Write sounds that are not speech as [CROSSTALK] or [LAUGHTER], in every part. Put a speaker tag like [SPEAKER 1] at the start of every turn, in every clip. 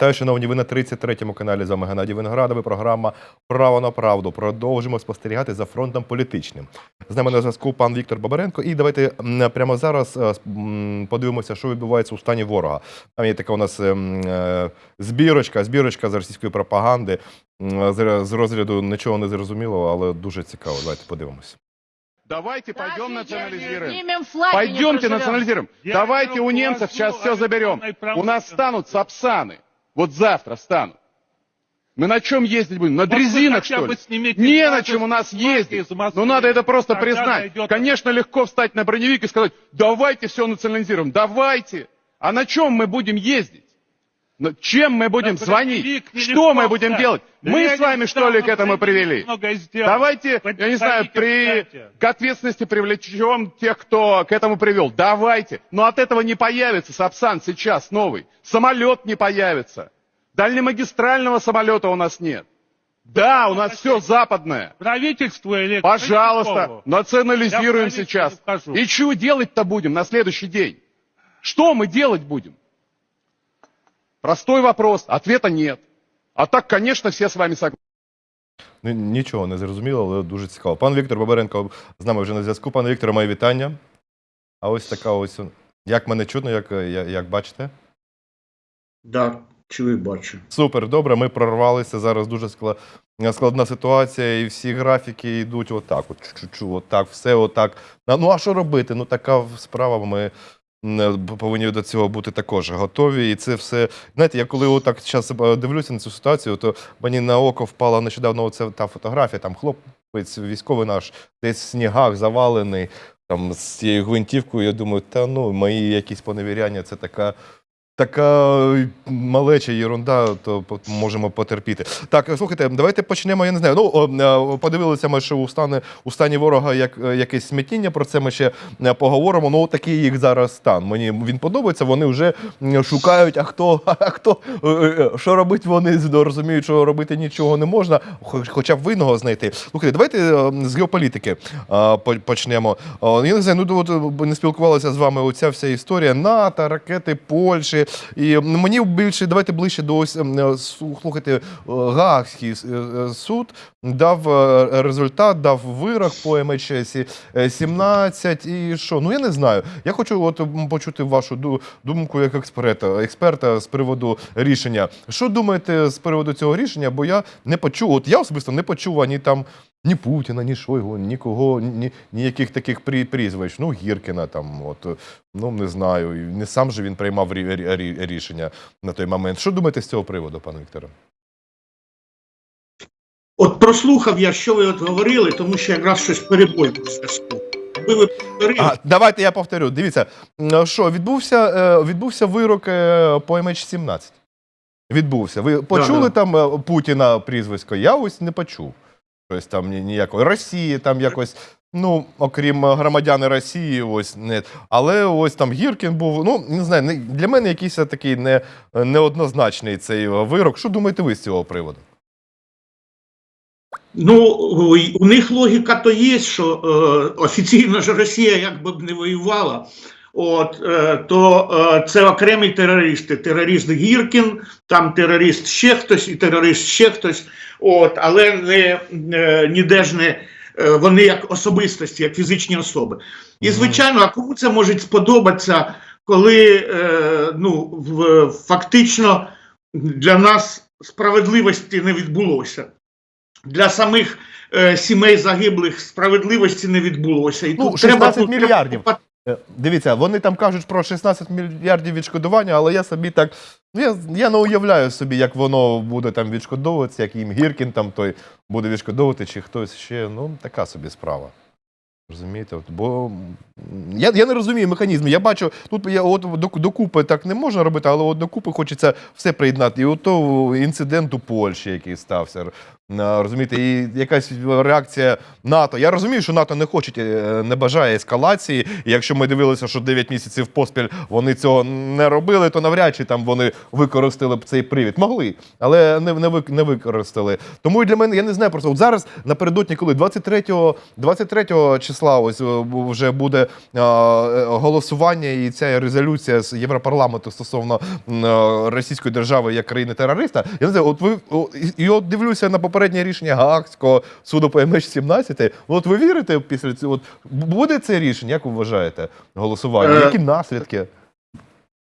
[SPEAKER 1] Вітаю, шановні. Ви на 33-му каналі. З вами Геннадій Виноградов. і Програма Право на правду. Продовжимо спостерігати за фронтом політичним. З нами на зв'язку пан Віктор Бабаренко. І давайте прямо зараз е, подивимося, що відбувається у стані ворога. Там є така у нас ем, е, збірочка, збірочка з російської пропаганди. З з розряду нічого не зрозуміло, але дуже цікаво. Давайте подивимося.
[SPEAKER 2] Давайте пойдем национализируем. Пойдемте национализируем. Давайте у немцев сейчас все заберем. У нас станут сапсаны. Вот завтра станут. Мы на чем ездить будем? На
[SPEAKER 3] Вот
[SPEAKER 2] дрезинах, что ли? Не на чем у нас ездить.
[SPEAKER 3] Москвы.
[SPEAKER 2] Но надо это просто признать.
[SPEAKER 3] найдет-
[SPEAKER 2] Конечно, легко встать на броневик и сказать, давайте все национализируем. Давайте. А на чем мы будем ездить? На- Чем мы будем
[SPEAKER 3] На
[SPEAKER 2] звонить? Что мы будем делать? Мы с вами, что ли, к этому привели? Давайте, я не знаю, при, к ответственности привлечем тех, кто к этому привел. Давайте. Но от этого не появится Сапсан сейчас новый. Самолет не появится. Дальнемагистрального самолета у нас нет. Да, у нас все западное.
[SPEAKER 3] Правительство или...
[SPEAKER 2] Пожалуйста, национализируем сейчас. И чего делать-то будем на следующий день? Что мы делать будем? Простой вопрос, ответа нет. А так, конечно, все с вами согласны.
[SPEAKER 1] Ну, Нічого не зрозуміло, але дуже цікаво. Пан Віктор Бабаренко з нами вже на зв'язку. Пане Вікторе, моє вітання. А ось така ось. Як мене чутно, як, як, як бачите?
[SPEAKER 4] Да, чую, бачу.
[SPEAKER 1] Супер, добре, ми прорвалися. Зараз дуже складна ситуація, і всі графіки йдуть отак. От, чу-чу, отак, все отак. Ну а що робити? Ну така справа. Ми повинні до цього бути також готові. І це все. Знаєте, я коли отак зараз дивлюся на цю ситуацію, то мені на око впала нещодавно оця та фотографія. Там хлопець військовий наш десь в снігах завалений. Там з цією гвинтівкою, я думаю, та ну, мої якісь поневіряння, це така така малеча єрунда, то можемо потерпіти. Так, слухайте, давайте почнемо. Я не знаю. Ну е, подивилися ми, що у стані у стані ворога як е, якесь смятіння. Про це ми ще е, поговоримо. Ну такий їх зараз стан. Мені він подобається. Вони вже шукають. А хто, [LAUGHS] а хто е, е, що робить? Вони розуміють, що робити нічого не можна, хоча б винного знайти. Слухайте, давайте е, з геополітики е, по- почнемо. Я не знаю, ну от е, не спілкувалися з вами оця вся історія НАТО, ракети Польщі. І мені більше давайте ближче до ось ем, е, слухайте, е, Гаагський е, суд дав результат, дав вирок по МЧС 17 і що? Ну я не знаю. Я хочу от почути вашу думку як експерта, експерта з приводу рішення. Що думаєте з приводу цього рішення? Бо я не почув, от я особисто не почув ані там ні Путіна, ні Шойгу, нікого, ні, ніяких таких прізвищ. Ну, Гіркіна там, от, ну не знаю. Не сам же він приймав рішення на той момент. Що думаєте з цього приводу, пане Вікторе?
[SPEAKER 4] От прослухав я, що ви от говорили, тому що якраз щось перебой був зв'язку.
[SPEAKER 1] А, давайте я повторю. Дивіться, що відбувся, е, відбувся вирок е, по MH17. Відбувся. Ви почули
[SPEAKER 4] Да-да.
[SPEAKER 1] там е, Путіна прізвисько? Я ось не почув. Щось там ніякої Росії, там якось. Ну, окрім е, громадян Росії, ось не. Але ось там Гіркін був. Ну, не знаю, для мене якийсь такий не, неоднозначний цей вирок. Що думаєте ви з цього приводу?
[SPEAKER 4] ну у них логіка то є, що е, офіційно ж Росія якби б не воювала. От е, то е, це окремі терористи. Терорист Гіркін, там терорист ще хтось, і терорист ще хтось. От, але не е, ніде ж не е, вони як особистості, як фізичні особи. І звичайно, а кому це може сподобатися, коли е, ну, в, фактично для нас справедливості не відбулося. Для самих е, сімей загиблих справедливості не відбулося. І
[SPEAKER 1] Ну,
[SPEAKER 4] тут треба
[SPEAKER 1] 16
[SPEAKER 4] треба
[SPEAKER 1] мільярдів.
[SPEAKER 4] треба
[SPEAKER 1] Е, Дивіться, вони там кажуть про 16 мільярдів відшкодування, але я собі так. ну, Я, я не уявляю собі, як воно буде там відшкодовуватися, як їм Гіркін там той буде відшкодовувати, чи хтось ще. Ну, така собі справа. Розумієте? От, бо я, я не розумію механізм. Я бачу, тут я от докупи так не можна робити, але от докупи хочеться все приєднати. І от то інцидент у Польщі, який стався. Е, Розумієте, і якась реакція НАТО. Я розумію, що НАТО не хоче, не бажає ескалації. І якщо ми дивилися, що 9 місяців поспіль вони цього не робили, то навряд чи там вони використали б цей привід. Могли, але не, не, не використали. Тому і для мене я не знаю просто. От зараз напередодні, коли 23, 23 числа, ось е, вже буде е, голосування і ця резолюція з Європарламенту стосовно Російської держави як країни терориста. Я не знаю, от ви і, от дивлюся на попереднє рішення Гаагського суду по МH17. От ви вірите після цього? От буде це рішення? Як ви вважаєте? Голосування?
[SPEAKER 4] Е,
[SPEAKER 1] Які наслідки?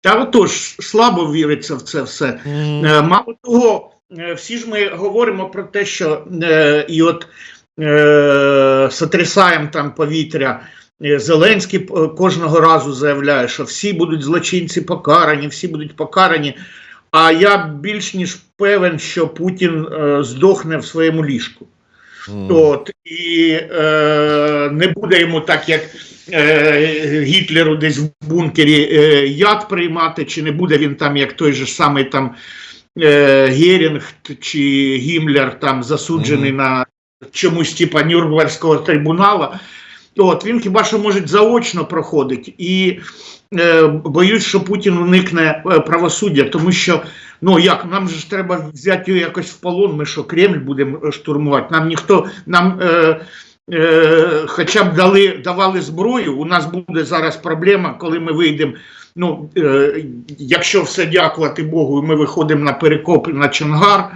[SPEAKER 4] Та отож, слабо віриться в це все. Е, Мало того, е, всі ж ми говоримо про те, що е, і от е, сотрясаємо там повітря. Зеленський кожного разу заявляє, що всі будуть злочинці покарані, всі будуть покарані. А я більш ніж певен, що Путін е, здохне в своєму ліжку.
[SPEAKER 1] М.
[SPEAKER 4] От і е, не буде йому так, як е, Гітлеру десь в бункері е, яд приймати, чи не буде він там, як той же ж самий там е, Герінг чи Гімлер, там засуджений
[SPEAKER 1] Мгм.
[SPEAKER 4] на чомусь типа Нюрнберзького трибунала. От він хіба що може заочно проходить, і е, боюсь, що Путін уникне е, правосуддя, тому що ну як нам ж треба взяти його якось в полон. Ми що Кремль будемо штурмувати? Нам ніхто нам. Е, Е, хоча б дали, давали зброю, у нас буде зараз проблема, коли ми вийдемо. Ну, е, якщо все дякувати Богу, і ми виходимо на перекоп на Чонгар,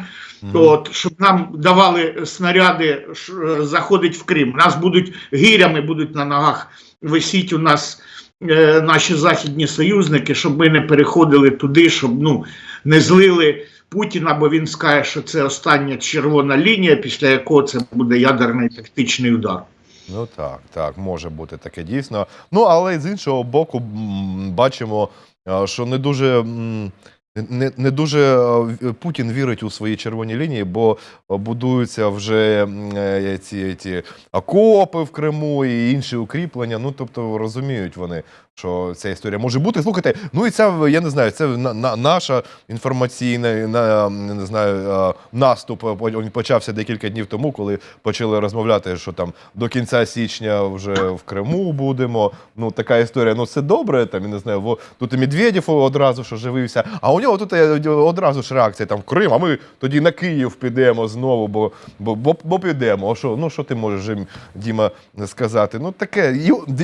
[SPEAKER 1] Мгм.
[SPEAKER 4] От, щоб нам давали снаряди е, заходить в Крим. Нас будуть гирями будуть на ногах висіти у нас е, наші західні союзники, щоб ми не переходили туди, щоб ну, не злили Путіна, бо він скаже, що це остання червона лінія, після якого це буде ядерний тактичний удар.
[SPEAKER 1] Ну так, так, може бути таке дійсно. Ну, але з іншого боку, бачимо, що не дуже. Не, не дуже е, Путін вірить у свої червоні лінії, бо будуються вже е, ці, ці окопи в Криму і інші укріплення. Ну тобто розуміють вони, що ця історія може бути. Слухайте, ну і ця я не знаю, це на, на, наша інформаційна на, не знаю, е, наступ е, він почався декілька днів тому, коли почали розмовляти, що там до кінця січня вже в Криму будемо. Ну така історія. Ну це добре. Там я не знаю, во тут і Медведєв одразу що живився. А у нього тут е, одразу ж реакція там Крим. А ми тоді на Київ підемо знову, бо бо, бо, бо підемо. А що, ну що ти можеш Діма сказати? Ну таке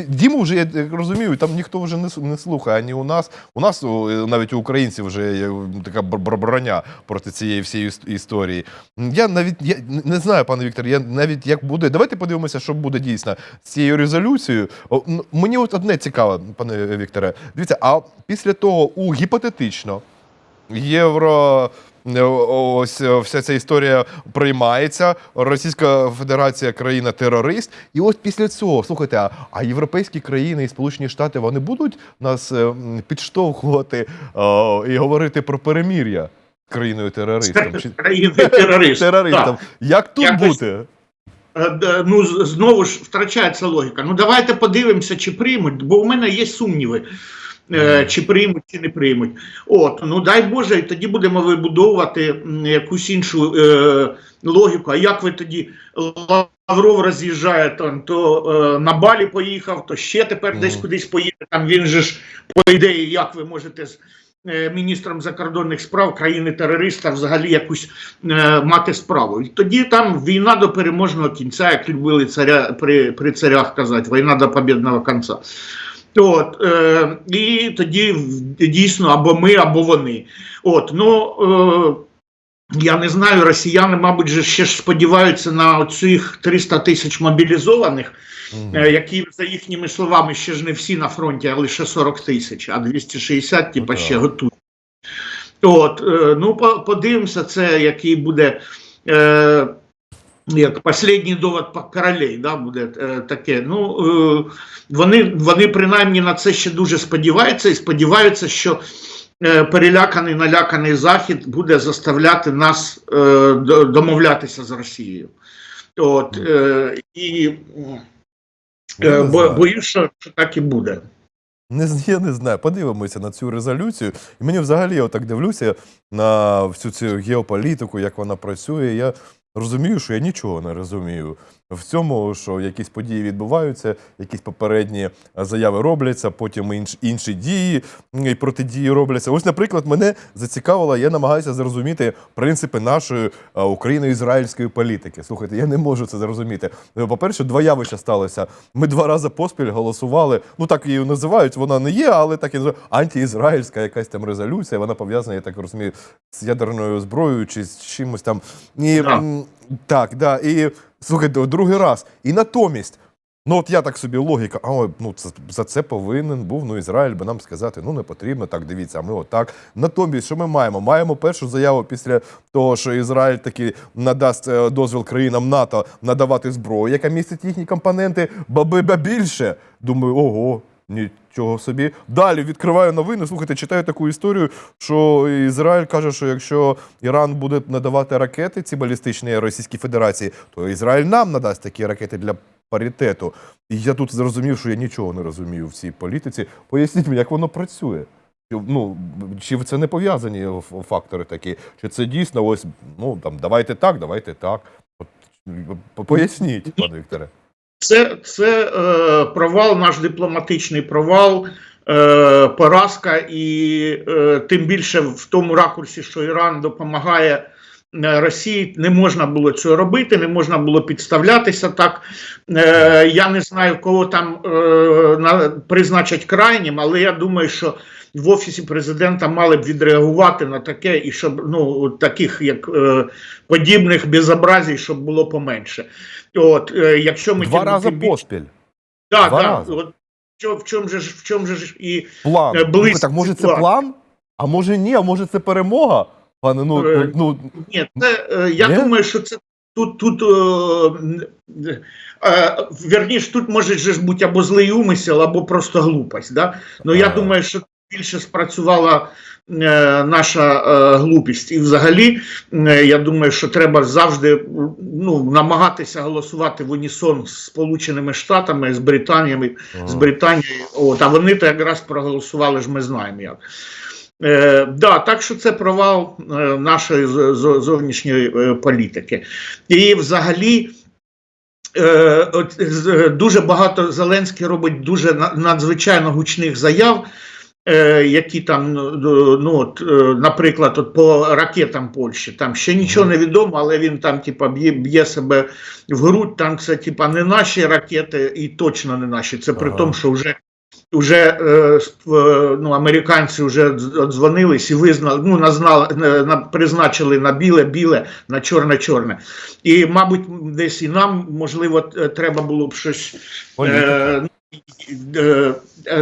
[SPEAKER 1] Діму вже я розумію, там ніхто вже не, не слухає ані у нас. У нас навіть у українців вже є така бр- бр- броня проти цієї всієї історії. Я навіть я не знаю, пане Віктор, я навіть як буде. Давайте подивимося, що буде дійсно з цією резолюцією. Мені от одне цікаво, пане Вікторе. Дивіться, а після того у гіпотетично євро. Е, Ось е, вся ця історія приймається. Російська Федерація країна терорист. І ось після цього, слухайте, а, європейські країни і Сполучені Штати вони будуть нас е, підштовхувати е, і говорити про перемір'я країною терористом чи
[SPEAKER 4] терористів.
[SPEAKER 1] терористом. Як тут
[SPEAKER 4] Якось-
[SPEAKER 1] бути?
[SPEAKER 4] Ну, знову ж втрачається логіка. Ну, давайте подивимося, чи приймуть, бо у мене є сумніви. Чи приймуть, чи не приймуть. От, ну дай Боже, і тоді будемо вибудовувати якусь іншу е, логіку. А як ви тоді Лавров роз'їжджає там, то е, на Балі поїхав, то ще тепер десь кудись поїде. Там він же ж, по ідеї, як ви можете з е, міністром закордонних справ країни-терориста взагалі якусь е, мати справу. І тоді там війна до переможного кінця, як любили царя при, при царях казати, війна до побідного кінця. От, е, і тоді дійсно або ми, або вони. От, ну, е, я не знаю, росіяни, мабуть, же ще ж сподіваються на цих 300 тисяч мобілізованих, е, які, за їхніми словами, ще ж не всі на фронті, а лише 40 тисяч, а 260 типа,
[SPEAKER 1] Ну,
[SPEAKER 4] ще готують. От, е, ну, подивимося, це який буде. Е, як останній довод по королей, да, буде е, таке. Ну, е, вони, вони принаймні на це ще дуже сподіваються і сподіваються, що е, переляканий, наляканий Захід буде заставляти нас е, домовлятися з Росією. От, е, і е, бо, боюсь, що, що так і буде.
[SPEAKER 1] Не, я не знаю. Подивимося на цю резолюцію. І мені взагалі я так дивлюся на всю цю геополітику, як вона працює. Я розумію, що я нічого не розумію в цьому, що якісь події відбуваються, якісь попередні е, заяви робляться, потім інш, інші дії і протидії робляться. Ось, наприклад, мене зацікавило, я намагаюся зрозуміти принципи нашої е, україно-ізраїльської політики. Слухайте, я не можу це зрозуміти. Е, По-перше, два явища сталося. Ми два рази поспіль голосували. Ну так її називають, вона не є, але так і називають. антиізраїльська якась там резолюція. Вона пов'язана, я так розумію, з ядерною зброєю чи з чимось там. І,
[SPEAKER 4] Да.
[SPEAKER 1] так, да. І слухайте, другий раз. І натомість. Ну, от я так собі логіка, а ну це за це повинен був ну Ізраїль би нам сказати, ну не потрібно так. Дивіться, а ми отак. Натомість, що ми маємо? Маємо першу заяву після того, що Ізраїль таки надасть е, дозвіл країнам НАТО надавати зброю, яка містить їхні компоненти, баби ба більше. Думаю, ого. Нічого собі. Далі відкриваю новини. Слухайте, читаю таку історію, що Ізраїль каже, що якщо Іран буде надавати ракети, ці балістичні Російській Федерації, то Ізраїль нам надасть такі ракети для паритету. І я тут зрозумів, що я нічого не розумію в цій політиці. Поясніть мені, як воно працює. Ну, чи це не пов'язані фактори такі? Чи це дійсно ось, ну там давайте так, давайте так. От, Поясніть, пане Вікторе.
[SPEAKER 4] Це, це е, провал, наш дипломатичний провал, е, поразка, і е, тим більше в тому ракурсі, що Іран допомагає е, Росії, не можна було цього робити, не можна було підставлятися так. Е, я не знаю, кого там е, на, призначать крайнім, але я думаю, що в офісі президента мали б відреагувати на таке, і щоб ну таких як е, подібних безобразій, щоб було поменше. От, е, якщо ми
[SPEAKER 1] Два рази
[SPEAKER 4] тим
[SPEAKER 1] поспіль.
[SPEAKER 4] Да,
[SPEAKER 1] Два
[SPEAKER 4] да,
[SPEAKER 1] рази.
[SPEAKER 4] От, що, в чому же ж в чому же і
[SPEAKER 1] План.
[SPEAKER 4] Е, близько
[SPEAKER 1] Ну, так може це
[SPEAKER 4] план.
[SPEAKER 1] план? А може ні, а може це перемога? Пане, ну,
[SPEAKER 4] Е,
[SPEAKER 1] ну
[SPEAKER 4] ні, це е, я
[SPEAKER 1] Ні?
[SPEAKER 4] думаю, що це тут тут е, е, вірніше, тут може ж бути або злий умисел, або просто глупость. Да? Ну я думаю, що більше спрацювала е, наша е, глупість. І взагалі, е, я думаю, що треба завжди ну, намагатися голосувати в унісон з Сполученими Штатами, з Британіями, з Британією. От, а вони то якраз проголосували ж, ми знаємо як. Е, да, так що це провал е, нашої з- з- зовнішньої е, політики. І взагалі. Е, от, з- дуже багато Зеленський робить дуже надзвичайно гучних заяв, е, які там, ну, ну от, е, наприклад, от по ракетам Польщі. Там ще нічого не відомо, але він там, типа, б'є, б'є себе в грудь. Там це, типа, не наші ракети, і точно не наші. Це при
[SPEAKER 1] Ага.
[SPEAKER 4] тому, що вже Уже е, е, ну, американці вже дзвонились і визнали, ну, назнали, на, на, призначили на біле, біле, на чорне, чорне. І, мабуть, десь і нам, можливо, треба було б щось. Е, е,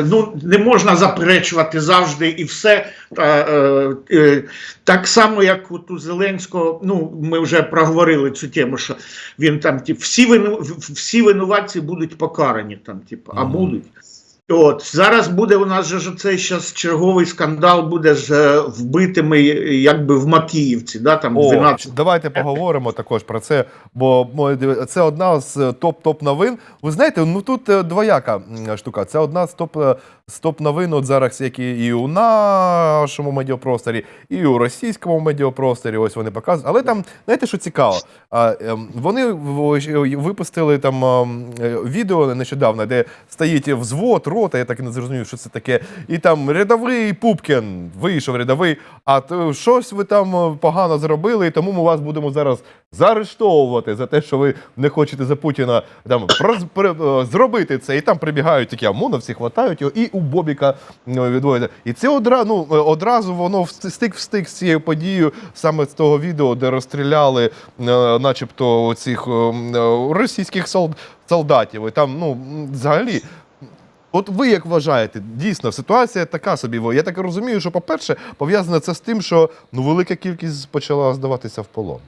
[SPEAKER 4] ну, не можна заперечувати завжди і все. Е, е, так само, як от у Зеленського, ну, ми вже проговорили цю тему, що він там, тип, всі, вину, всі винуватці будуть покарані, там, типу, а будуть. От зараз буде у нас же ж цей щас черговий скандал буде з е, вбитими, е, якби в Макіївці, да там
[SPEAKER 1] О,
[SPEAKER 4] 12
[SPEAKER 1] давайте поговоримо також про це, бо це одна з е, топ-топ новин. Ви знаєте, ну тут е, двояка штука. Це одна з топ, е, з топ новин, от зараз, які і у нашому медіапросторі, і у російському медіапросторі. Ось вони показують. Але там, знаєте, що цікаво? Ем, Вони випустили там ем, е, відео нещодавно, де стоїть взвод, рота, я так і не зрозумів, що це таке. І там рядовий Пупкін вийшов рядовий. А то щось ви там е, погано зробили, і тому ми вас будемо зараз заарештовувати за те, що ви не хочете за Путіна там при- е, зробити це. І там прибігають такі ОМОНовці, хватають його, і у Бобіка е, відводять. І це одразу, ну, одразу воно стик в стик з цією подією, саме з того відео, де розстріляли, начебто, цих російських солд- солдатів. І там, ну, взагалі. От ви як вважаєте, дійсно ситуація така собі. Я так розумію, що, по-перше, пов'язане це з тим, що ну, велика кількість почала здаватися в полон.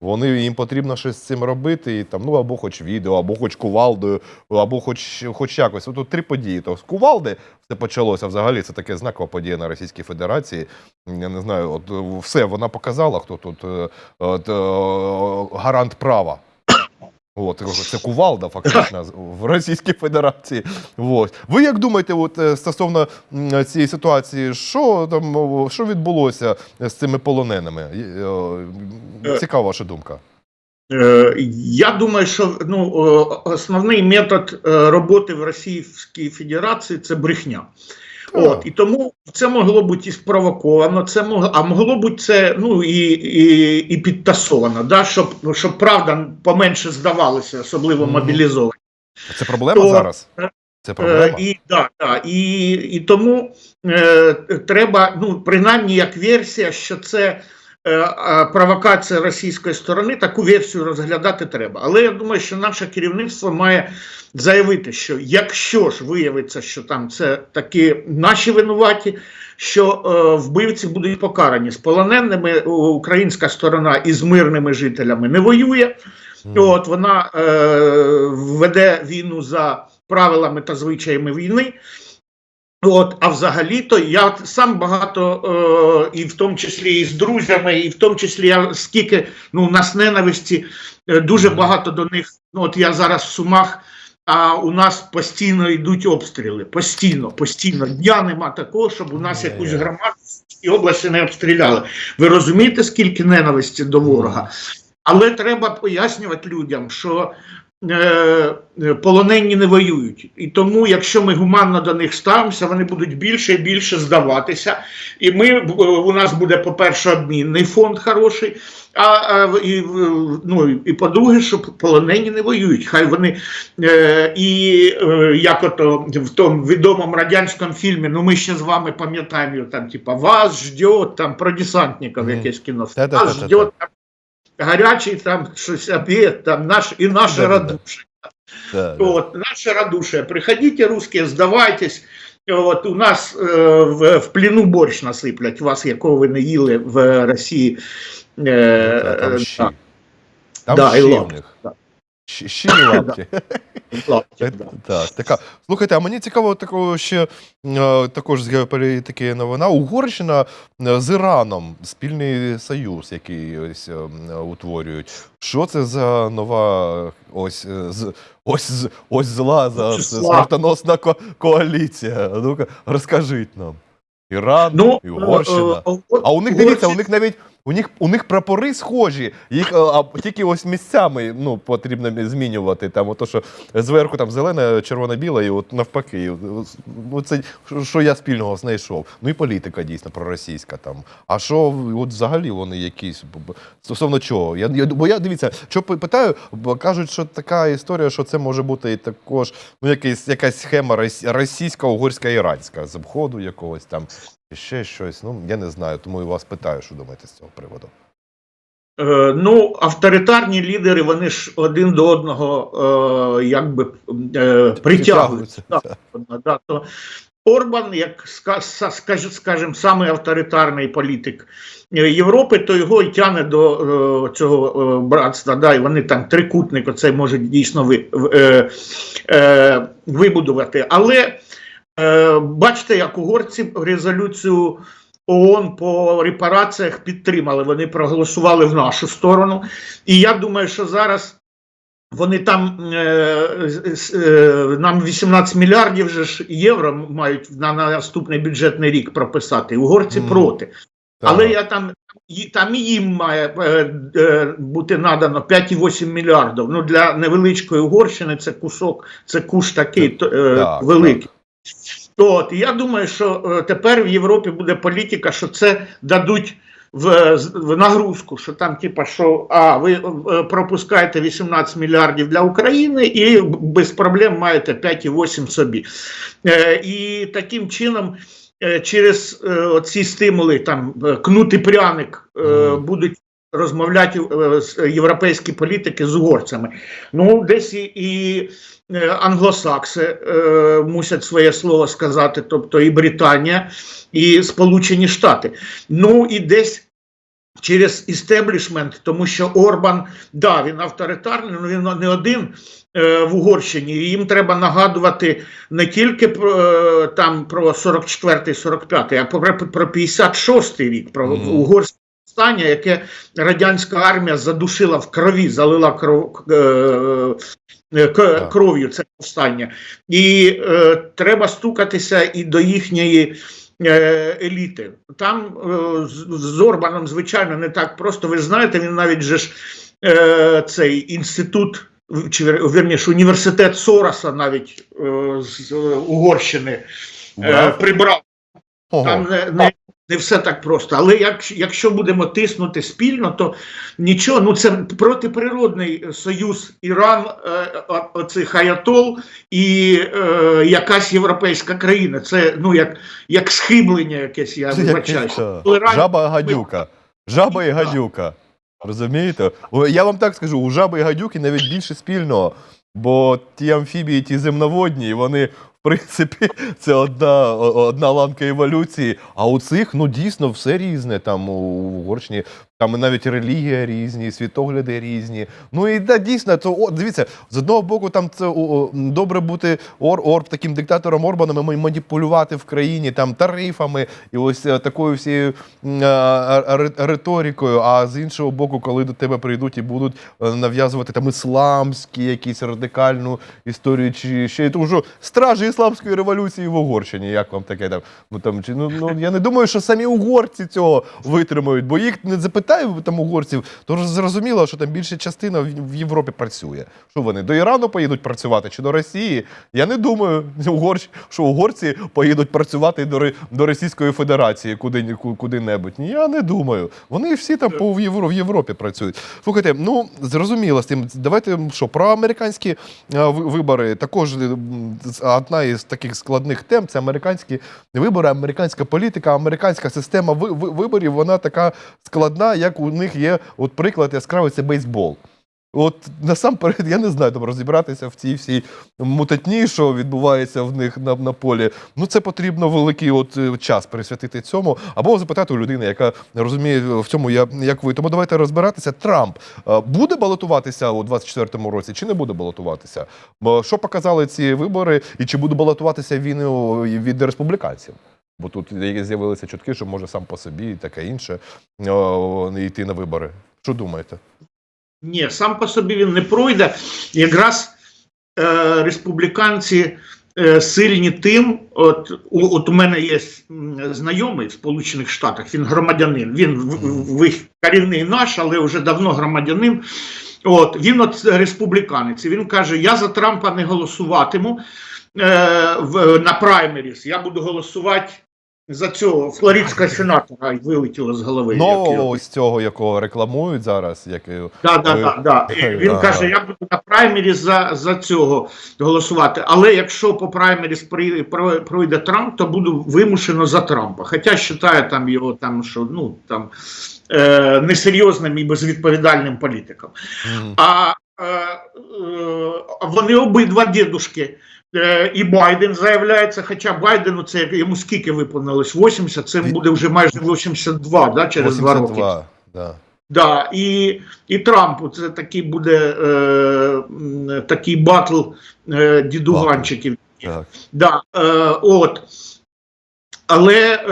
[SPEAKER 1] Вони їм потрібно щось з цим робити, і там, ну або хоч відео, або хоч кувалдою, або хоч, хоч якось. От тут три події. То з кувалди все почалося взагалі. Це таке знакова подія на Російській Федерації. Я не знаю, от все вона показала, хто тут е, от, е, гарант права. От, це кувалда, фактично, в Російській Федерації. От. Ви як думаєте, от, е, стосовно цієї ситуації, що там що відбулося з цими полоненими? Е, е, Цікава ваша думка.
[SPEAKER 4] Я думаю, що ну, основний метод роботи в Російській Федерації це брехня. От, і тому це могло бути і спровоковано, це могло, а могло бути це ну, і, і, і підтасовано, да, щоб, щоб правда поменше здавалося, особливо мобілізовані.
[SPEAKER 1] Це проблема
[SPEAKER 4] То-
[SPEAKER 1] зараз? Це
[SPEAKER 4] Е,
[SPEAKER 1] проблема?
[SPEAKER 4] і, да, да, і, і тому е, треба, ну, принаймні, як версія, що це е, е, провокація російської сторони, таку версію розглядати треба. Але я думаю, що наше керівництво має заявити, що якщо ж виявиться, що там це такі наші винуваті, що е, вбивці будуть покарані з полоненими, українська сторона із мирними жителями не воює. От вона е, веде війну за правилами та звичаями війни. От, а взагалі-то я сам багато, е, і в тому числі і з друзями, і в тому числі я скільки ну, у нас ненависті, е, дуже багато до них. Ну, от я зараз в Сумах, а у нас постійно йдуть обстріли. Постійно, постійно. Дня нема такого, щоб у нас якусь громаду і області не обстріляли. Ви розумієте, скільки ненависті до ворога? Але треба пояснювати людям, що полонені не воюють. І тому, якщо ми гуманно до них ставимося, вони будуть більше і більше здаватися. І ми, е, у нас буде, по-перше, обмінний фонд хороший, а, а і, ну, і по-друге, що полонені не воюють. Хай вони е, і е, як ото в тому відомому радянському фільмі, ну ми ще з вами пам'ятаємо, там, типа, вас ждет, там про десантників якесь кіно. Вас ждет там, гарячий там щось обід, там наш і наше
[SPEAKER 1] Да-да-да.
[SPEAKER 4] радушие.
[SPEAKER 1] Да, да.
[SPEAKER 4] Вот, наше радушие. Приходите, русские, сдавайтесь. От у нас е, в, в пліну борщ насиплять, вас, якого ви не їли в Росії. Е,
[SPEAKER 1] да, Там
[SPEAKER 4] е,
[SPEAKER 1] щі. Там
[SPEAKER 4] Да, і
[SPEAKER 1] щі в них.
[SPEAKER 4] да.
[SPEAKER 1] Щі щі і лапки. Е,
[SPEAKER 4] да.
[SPEAKER 1] Так, така. Слухайте, а мені цікаво такого ще е, також з геополітики новина. Угорщина е, з Іраном спільний союз, який ось е, утворюють. Що це за нова ось е, з ось з- ось зла за
[SPEAKER 4] Числа.
[SPEAKER 1] смертоносна ко- коаліція? Ну-ка, розкажіть нам. Іран
[SPEAKER 4] Ну,
[SPEAKER 1] і Угорщина.
[SPEAKER 4] е,
[SPEAKER 1] А у них дивіться, у них навіть у них у них прапори схожі. Їх е, а, тільки ось місцями ну потрібно змінювати. Там ото що зверху там зелене, червоне, біле, і от навпаки. Ну це що- я спільного знайшов. Ну і політика дійсно проросійська там. А що от взагалі вони якісь стосовно чого? Я, я бо я дивіться, що питаю, бо кажуть, що така історія, що це може бути і також ну якась якась схема рос- російська, угорська, іранська з обходу якогось там. І ще щось, ну я не знаю, тому і вас питаю, що думаєте з цього приводу.
[SPEAKER 4] Е, Ну, авторитарні лідери, вони ж один до одного е, якби е, притягуються. Да, да, то Орбан, як скаж- скажімо, самий авторитарний політик е, Європи, то його й тягне до е, цього е, братства. Да, і вони там трикутник оцей можуть дійсно ви, е, е, вибудувати. Але е, бачите, як угорці резолюцію ООН по репараціях підтримали. Вони проголосували в нашу сторону. І я думаю, що зараз. Вони там е, е, нам 18 мільярдів же ж євро мають на наступний бюджетний рік прописати. Угорці
[SPEAKER 1] Мгм.
[SPEAKER 4] проти. Але я там і- там і їм має е, е, бути надано 5,8 мільярдів. Ну для невеличкої Угорщини це кусок, це куш такий е,
[SPEAKER 1] Так,
[SPEAKER 4] великий.
[SPEAKER 1] так.
[SPEAKER 4] От, і я думаю, що е, тепер в Європі буде політика, що це дадуть в, в нагрузку, що там, типа, що а, ви е, пропускаєте 18 мільярдів для України і без проблем маєте 5,8 собі. Е, і таким чином. е, Через е, ці стимули, там е, кнути пряник, е, будуть розмовляти е, з- європейські політики з угорцями. Ну, десь і, і англосакси е, мусять своє слово сказати, тобто і Британія, і Сполучені Штати. Ну і десь. Через істеблішмент, тому що Орбан, да, він авторитарний, але він не один е, в Угорщині. І їм треба нагадувати не тільки про, е, там про 44-й, 45-й, а про, про 56-й рік, про
[SPEAKER 1] Мгм.
[SPEAKER 4] угорське повстання, яке радянська армія задушила в крові, залила кров, е, е, к- кров'ю це повстання. І е, треба стукатися і до їхньої. е, Еліти там е, з, з Орбаном, звичайно, не так просто. Ви знаєте, він навіть же ж е, цей інститут, чи вірніше, університет Сороса навіть е, з е, Угорщини е, прибрав.
[SPEAKER 1] Ого.
[SPEAKER 4] Там не, не, не все так просто. Але як, якщо будемо тиснути спільно, то нічого, ну це протиприродний союз Іран, е, о- оцих Аятол і е, якась європейська країна. Це ну як, як схиблення якесь, я вибачаюся.
[SPEAKER 1] Жаба гадюка. Жаба і гадюка. Розумієте? Я вам так скажу, у жаби і гадюки навіть більше спільного. Бо ті амфібії, ті земноводні, вони, принципі, це одна, одна ланка еволюції. А у цих, ну дійсно, все різне. Там у Угорщині, там навіть релігія різні, світогляди різні. Ну і да, дійсно, то о, дивіться, з одного боку, там це о, о, добре бути ор, ор, таким диктатором Орбаном і маніпулювати в країні там тарифами і ось е, такою всією е, риторикою. А з іншого боку, коли до тебе прийдуть і будуть е, нав'язувати там ісламські якісь радикальну історію, чи ще тому що стражі ісламської революції в Угорщині. Як вам таке там? Ну там чи ну, ну я не думаю, що самі угорці цього витримають, бо їх не запитаю там угорців, то зрозуміло, що там більша частина в, Європі працює. Що вони до Ірану поїдуть працювати чи до Росії? Я не думаю, [LAUGHS] що угорці поїдуть працювати до, Російської Федерації куди, куди-небудь. Я не думаю. Вони всі там по в, Євро, в Європі працюють. Слухайте, ну зрозуміло з тим. Давайте що про американські е, вибори також одна із таких складних тем це американські вибори, американська політика, американська система ви- ви- виборів. Вона така складна, як у них є. От приклад яскравий це бейсбол. От насамперед, я не знаю, там розібратися в цій всій мутатні, що відбувається в них на, на полі. Ну це потрібно великий от е, час присвятити цьому, або запитати у людини, яка розуміє в цьому, я- як ви. Тому давайте розбиратися. Трамп е, буде балотуватися у 24-му році, чи не буде балотуватися? Що показали ці вибори, і чи буде балотуватися він від республіканців? Бо тут з'явилися чутки, що може сам по собі і таке інше о, йти на вибори. Що думаєте?
[SPEAKER 4] Ні, сам по собі він не пройде. Якраз е, республіканці е, сильні тим. От у, от у мене є знайомий в Сполучених Штатах, він громадянин. Він в, в, в- корінний наш, але вже давно громадянин. От він от республіканець. Він каже: Я за Трампа не голосуватиму е, в, на праймеріс. Я буду голосувати за цього флоридського сенатора. Вилетіло з голови.
[SPEAKER 1] Нового ось цього, якого рекламують зараз, як
[SPEAKER 4] Да, да, да, да. [LAUGHS] Він каже, я буду на праймері за, за цього голосувати. Але якщо по праймері пройде Трамп, то буду вимушено за Трампа. Хоча вважаю там його там, що ну там е, несерйозним і безвідповідальним політиком.
[SPEAKER 1] Мгм.
[SPEAKER 4] А е, е, вони обидва дідушки. Е, І Байден заявляється, хоча Байдену це йому скільки виповнилось? 80, це буде вже майже 82, да, через два роки.
[SPEAKER 1] да.
[SPEAKER 4] Да, і, і Трампу це такий буде е, такий батл е, дідуганчиків.
[SPEAKER 1] Так.
[SPEAKER 4] Да, е, от. Але е,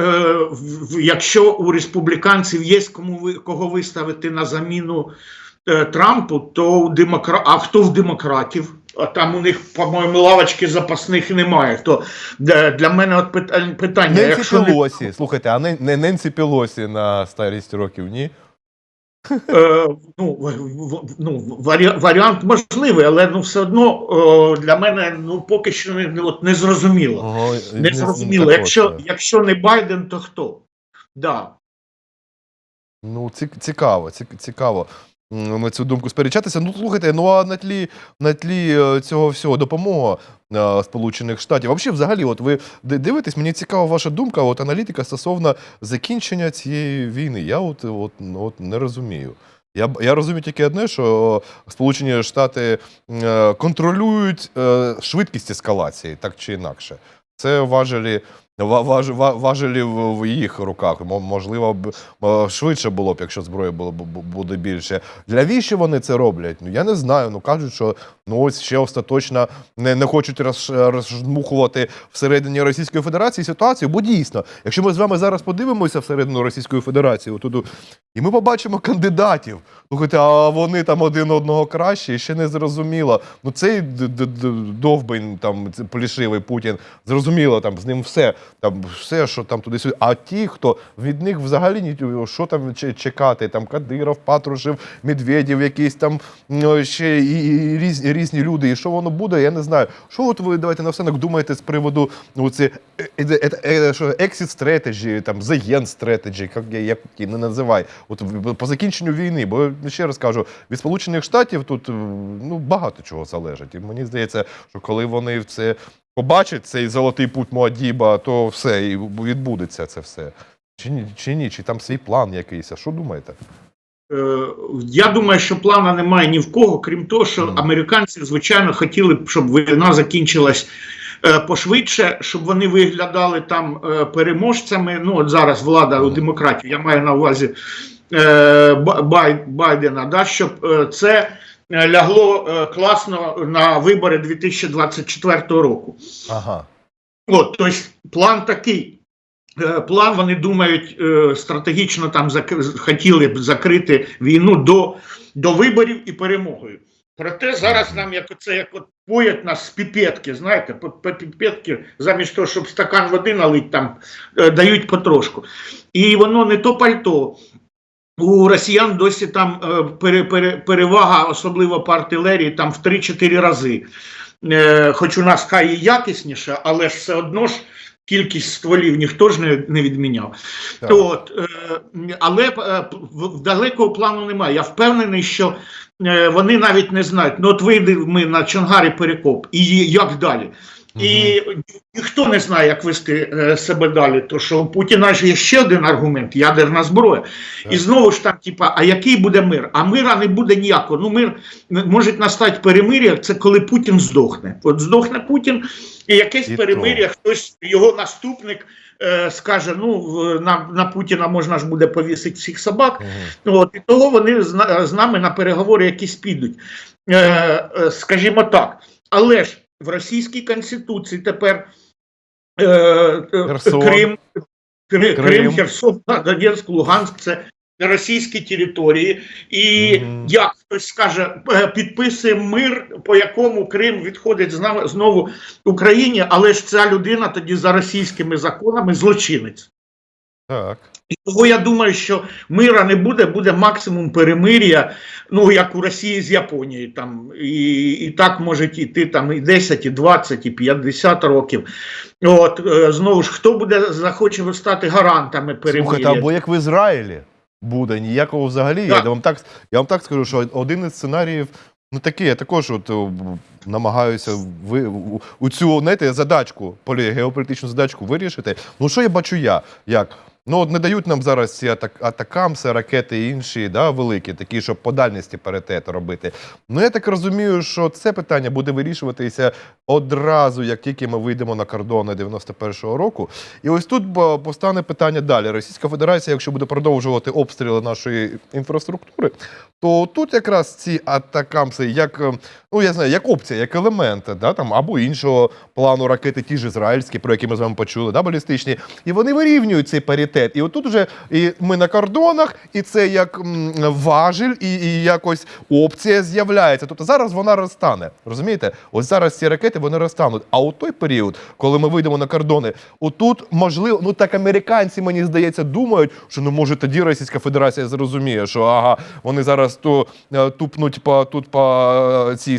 [SPEAKER 4] в- якщо у республіканців є кому ви, кого виставити на заміну е, Трампу, то у демокра... а хто в демократів? А там у них, по-моєму, лавочки запасних немає. То для, мене от питання, питання
[SPEAKER 1] Ненсі
[SPEAKER 4] якщо не
[SPEAKER 1] Пелосі. Слухайте, а не, не Ненсі Пелосі на старість років, ні?
[SPEAKER 4] Е, ну, в- в- ну, варі- варіант можливий, але ну, все одно о, для мене ну, поки що не, от, не зрозуміло.
[SPEAKER 1] Ого,
[SPEAKER 4] Не зрозуміло. Якщо, якщо не Байден, то хто? Да.
[SPEAKER 1] Ну, цікаво, цікаво. На цю думку сперечатися. Ну, слухайте, ну а на тлі, на тлі е, цього всього допомога е, Сполучених Штатів. Взагалі, взагалі, от ви дивитесь, мені цікава ваша думка, от аналітика стосовно закінчення цієї війни. Я от, от, от не розумію. Я, я розумію тільки одне, що Сполучені Штати е, контролюють швидкість ескалації, так чи інакше. Це важелі, ва- важ, важелі в, їх руках. Мо- Можливо, б швидше було б, якщо зброї було буде більше. Для віщо вони це роблять? Ну я не знаю. Ну кажуть, що ну ось ще остаточно не, не хочуть роз, роздмухувати всередині Російської Федерації ситуацію. Бо дійсно, якщо ми з вами зараз подивимося всередину Російської Федерації, отуди, і ми побачимо кандидатів. Слухайте, а вони там один одного краще, і ще не зрозуміло. Ну цей довбень, там плішивий Путін, зрозуміло, там з ним все. Там все, що там туди-сюди. А ті, хто від них взагалі що там чекати, там Кадиров, Патрушев, Медведєв, якісь там ну, ще і, і різні, різні люди. І що воно буде, я не знаю. Що от ви давайте на думаєте з приводу ну, це, е, е, е, exit strategy, там the end strategy, як, я- як не називай. От по закінченню війни, бо ще раз кажу, від Сполучених Штатів тут ну, багато чого залежить. І мені здається, що коли вони це побачать, цей золотий путь Муадіба, то все, і відбудеться це все. Чи ні, чи ні, чи там свій план якийсь? А що думаєте?
[SPEAKER 4] Е, Я думаю, що плана немає ні в кого, крім того, що американці, звичайно, хотіли б, щоб війна закінчилась е, пошвидше, щоб вони виглядали там е, переможцями. Ну, от зараз влада у
[SPEAKER 1] Мгм.
[SPEAKER 4] демократів, я маю на увазі Ба- Бай- Байдена, да, щоб це лягло е, класно на вибори 2024 року.
[SPEAKER 1] Ага.
[SPEAKER 4] От, тобто план такий. Е, План вони думають е, стратегічно там хотіли б закрити війну до, до виборів і перемогою. Проте зараз нам як це як от поять нас з піпетки, знаєте, по, по піпетки, замість того, щоб стакан води налить, там е, дають потрошку. І воно не то пальто. У росіян досі там е, пере, пере, перевага, особливо по артилерії, там в 3-4 рази. Е, хоч у нас хай і якісніше, але ж все одно ж кількість стволів ніхто ж не, не відміняв.
[SPEAKER 1] Так.
[SPEAKER 4] От, е, але е, далекого плану немає. Я впевнений, що е, вони навіть не знають. Ну, от вийдемо ми на Чонгарі Перекоп, і як далі. І ніхто не знає, як вести е, себе далі. То що у Путіна ж є ще один аргумент ядерна зброя. І знову ж там, типа, а який буде мир? А мира не буде ніякого. Ну, мир може настати перемир'я, це коли Путін здохне. От здохне Путін, і якесь
[SPEAKER 1] І
[SPEAKER 4] перемир'я, хтось його наступник. е, Скаже, ну на, на Путіна можна ж буде повісити всіх собак.
[SPEAKER 1] Мгм.
[SPEAKER 4] От, і того вони з, з нами на переговори якісь підуть. Е, е, скажімо так. Але ж в російській конституції тепер е, е, Крим,
[SPEAKER 1] Крим.
[SPEAKER 4] Крим, Херсон, Донецьк, Луганськ це російські території. І
[SPEAKER 1] Мгм.
[SPEAKER 4] як хтось скаже, е, підписуємо мир, по якому Крим відходить знову Україні, але ж ця людина тоді за російськими законами злочинець.
[SPEAKER 1] Так.
[SPEAKER 4] І того я думаю, що мира не буде, буде максимум перемир'я, ну як у Росії з Японією. Там, і, і так може йти там і 10, і 20, і 50 років. От, е, знову ж, хто буде захоче стати гарантами перемир'я?
[SPEAKER 1] Слухайте, або як в Ізраїлі буде, ніякого взагалі.
[SPEAKER 4] Так.
[SPEAKER 1] Я вам так, я вам так скажу, що один із сценаріїв. Ну такі, я також от о, намагаюся ви у- у цю знаєте, задачку, полі, геополітичну задачку вирішити. Ну що я бачу я? Як? Ну от не дають нам зараз ці атак, атакамси, ракети і інші, да, великі, такі, щоб по дальності паритет робити. Ну я так розумію, що це питання буде вирішуватися одразу, як тільки ми вийдемо на кордони 91-го року. І ось тут постане питання далі. Російська Федерація, якщо буде продовжувати обстріли нашої інфраструктури, то тут якраз ці атакамси, як е, ну я знаю, як опція, як елемент, да, там або іншого плану ракети, ті ж ізраїльські, про які ми з вами почули, да, балістичні, і вони вирівнюють цей паритет. І отут вже і ми на кордонах, і це як важіль, і, і якось опція з'являється. Тобто зараз вона розтане. Розумієте? Ось зараз ці ракети вони розтануть. А у той період, коли ми вийдемо на кордони, отут можливо, ну так американці, мені здається, думають, що ну може тоді Російська Федерація зрозуміє, що ага, вони зараз то е, тупнуть по тут по е, цій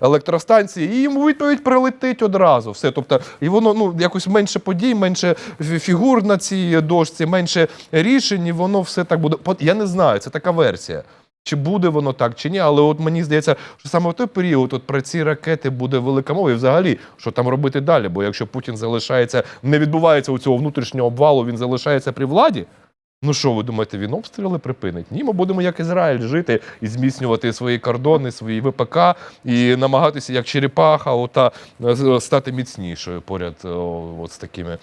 [SPEAKER 1] електростанції, і їм відповідь прилетить одразу. Все, тобто, і воно ну якось менше подій, менше фігур на цій дошці, менше рішень, і воно все так буде. Я не знаю, це така версія. Чи буде воно так, чи ні, але от мені здається, що саме в той період от про ці ракети буде велика мова. І взагалі, що там робити далі? Бо якщо Путін залишається, не відбувається у цього внутрішнього обвалу, він залишається при владі. Ну що ви думаєте, він обстріли припинить? Ні, ми будемо як Ізраїль жити і зміцнювати свої кордони, свої ВПК і намагатися як черепаха, ота стати міцнішою поряд от з такими.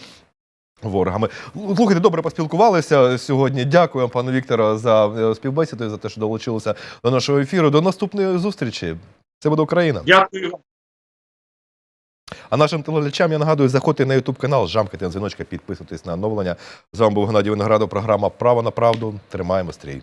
[SPEAKER 1] Ворогами. Слухайте, добре поспілкувалися сьогодні. Дякую пану пане Вікторе, за е, співбесіду і за те, що долучилися до нашого ефіру. До наступної зустрічі. Це буде Україна.
[SPEAKER 4] Дякую.
[SPEAKER 1] А нашим телеглядачам я нагадую, заходьте на YouTube канал, жамкайте на дзвіночка, підписуйтесь на оновлення. З вами був Геннадій Виноградов, програма Право на правду. Тримаємо стрій.